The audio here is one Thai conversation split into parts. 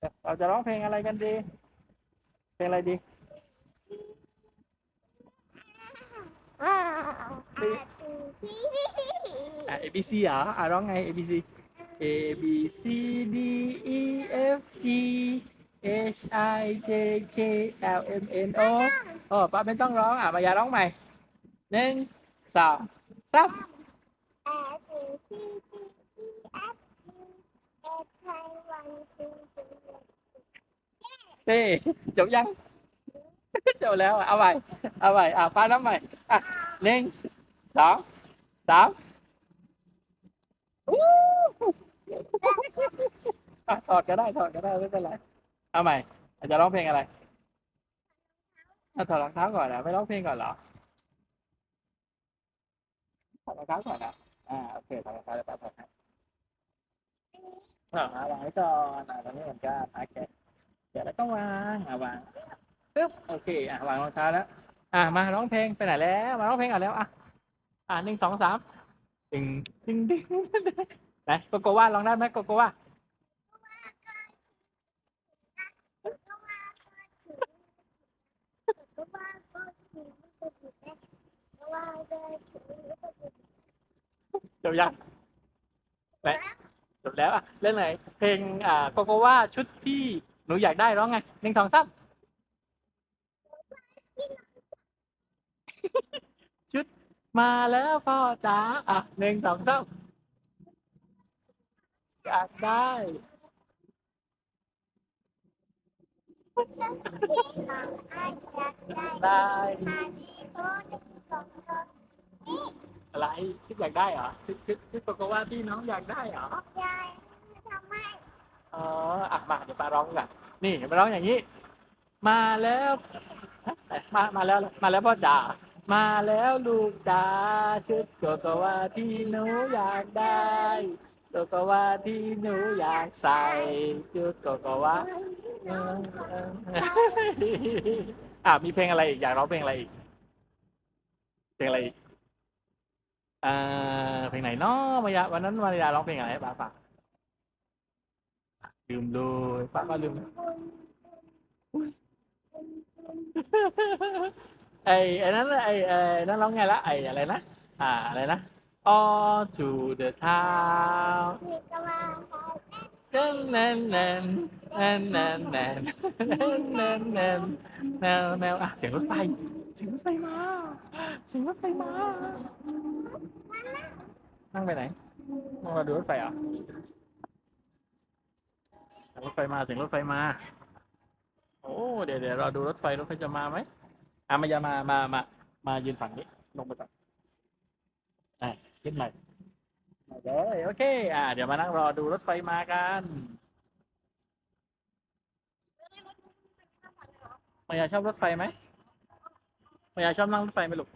เราจะร้องเพลงอะไรกันดี เพลงอะไรดีว้าวดีอะ A B C เหรออะร้องไง A B C A B C D E F G H I J K L M N O โอ้ป้าไม่ต้องร้องอะมายาร้องใหม่หนึ่งสองสาม นี่จบยังจบแล้วเอาใหม่เอาใหม่อะฟ้าน้ำใหม่อะหนึ่งสองสามอถอดก็ได้ถอดก็ได้ไม่เป็นไรเอาใหม่อาจจะร้องเพลงอะไรอะถอดรองเท้าก่อนนะไม่ร้องเพลงก่อนเหรอถอดรองเท้าก่อนนะอ่าโอเคถอดรองเท้าแล้วป้าถอดให้อ่าวางไว้ก่อนอะตรงนี้เหมือนกันโอเค เดี๋ยวแล้วก็วางอะวางปึ๊บโอเคอะวางรองเท้าแล้วอะมาร้องเพลงไปไหนแล้วมาร้องเพลงก่อนแล้วอะอะหนึ่งสองสามดึงดึงดึงไหนโกโกวาร้องได้ไหมโกโกวาจบยังไหนจบแล้วอะเรื่องไหนเพลงอ่าโกโกวาชุดที่ หนูอยากได้ร้องไงหนึ่งสองสามชุดมาแล้วพ่อจ๋าอะหนึ่งสองสามอยากได้ได้อะไรชุดอยากได้เหรอชุดชุดชุดโกโกวาที่น้องอยากได้เหรออ๋อ อะมาเดี๋ยวมาร้องกันนี่มาร้องอย่างนี้ มาแล้วมามาแล้วมาแล้วพ่อจ๋ามาแล้วลูกจ๋าชุดโกโกวาที่หนูอยากได้โกโกวาที่หนูอยากใส่ชุดโกโกวาเออเอออะมีเพลงอะไรอีกอยากร้องเพลงอะไรอีกเพลงอะไรอีกอ่าเพลงไหนเนาะมายาวันนั้นมายาร้องเพลงอะไรให้ป้าฟัง ลืมเลยป้าก็ลืมไอ้ไอ้นั้นไอ้ไอ้นั่นร้องไงละไอ้อะไรนะอ่าอะไรนะ all to the town นั่นนั่นนั่นนั่นนั่นนั่นนั่นนั่นนั่นแนวแนวอะเสียงรถไฟเสียงรถไฟมาเสียงรถไฟมานั่งไปไหนนั่งมาดูรถไฟเหรอเสียง รถไฟมาเสียงรถไฟมา โอ้เดี๋ยวเดี๋ยวเราดูรถไฟรถไฟจะมาไหมอะมายามามามามายืนฝั่งนี้ลงไปก่อนอะขึ้นใหม่มาเลยโอเค อะเดี๋ยวมานั่งรอดูรถไฟมากันมายาชอบรถไฟไหมมายาชอบนั่งรถไฟไหมลูก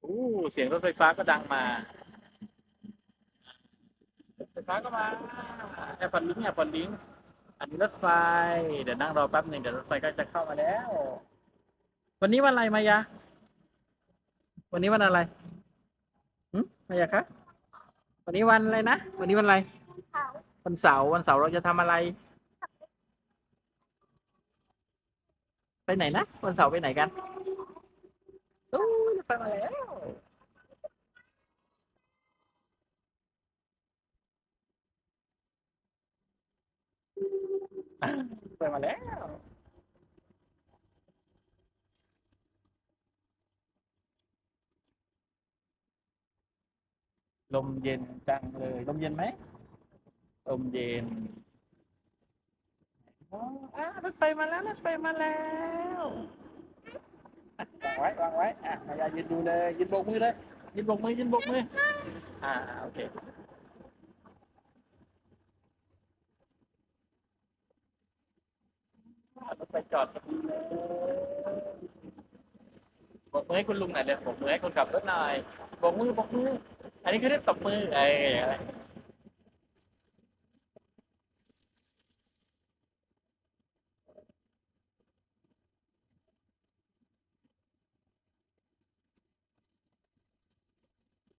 โอ้เสียงรถไฟฟ้าก็ดังมา รถไฟฟ้าก็มา แอร์พอร์ตลิงก์แอร์พอร์ตลิงก์อันนี้รถไฟ เดี๋ยวนั่งรอแป๊บหนึ่งเดี๋ยวรถไฟก็จะเข้ามาแล้ว วันนี้วันอะไรมายาวันนี้วันอะไรหืมมายาคะวันนี้วันอะไรนะ วันนี้วันอะไร วันเสาร์ วันเสาร์เราจะทำอะไร ไปไหนนะ วันเสาร์ไปไหนกันโอ้ยรถไฟมาแล้ว ไปมาแล้ว ลมเย็นจังเลย ลมเย็นไหม ลมเย็นอ๋ออะรถไฟมาแล้วรถไฟมาแล้ววางไว้วางไว้อะมายายืนดูเลยยืนโบกมือเลยยืนโบกมือยืนโบกมืออ่าโอเค ไฟจอดบอกมือให้คุณลุงหน่อยเลยบอกมือให้คนขับรถหน่อยบอกมือบอกมือ อันนี้คือเรียกตบมือไอ้อะไร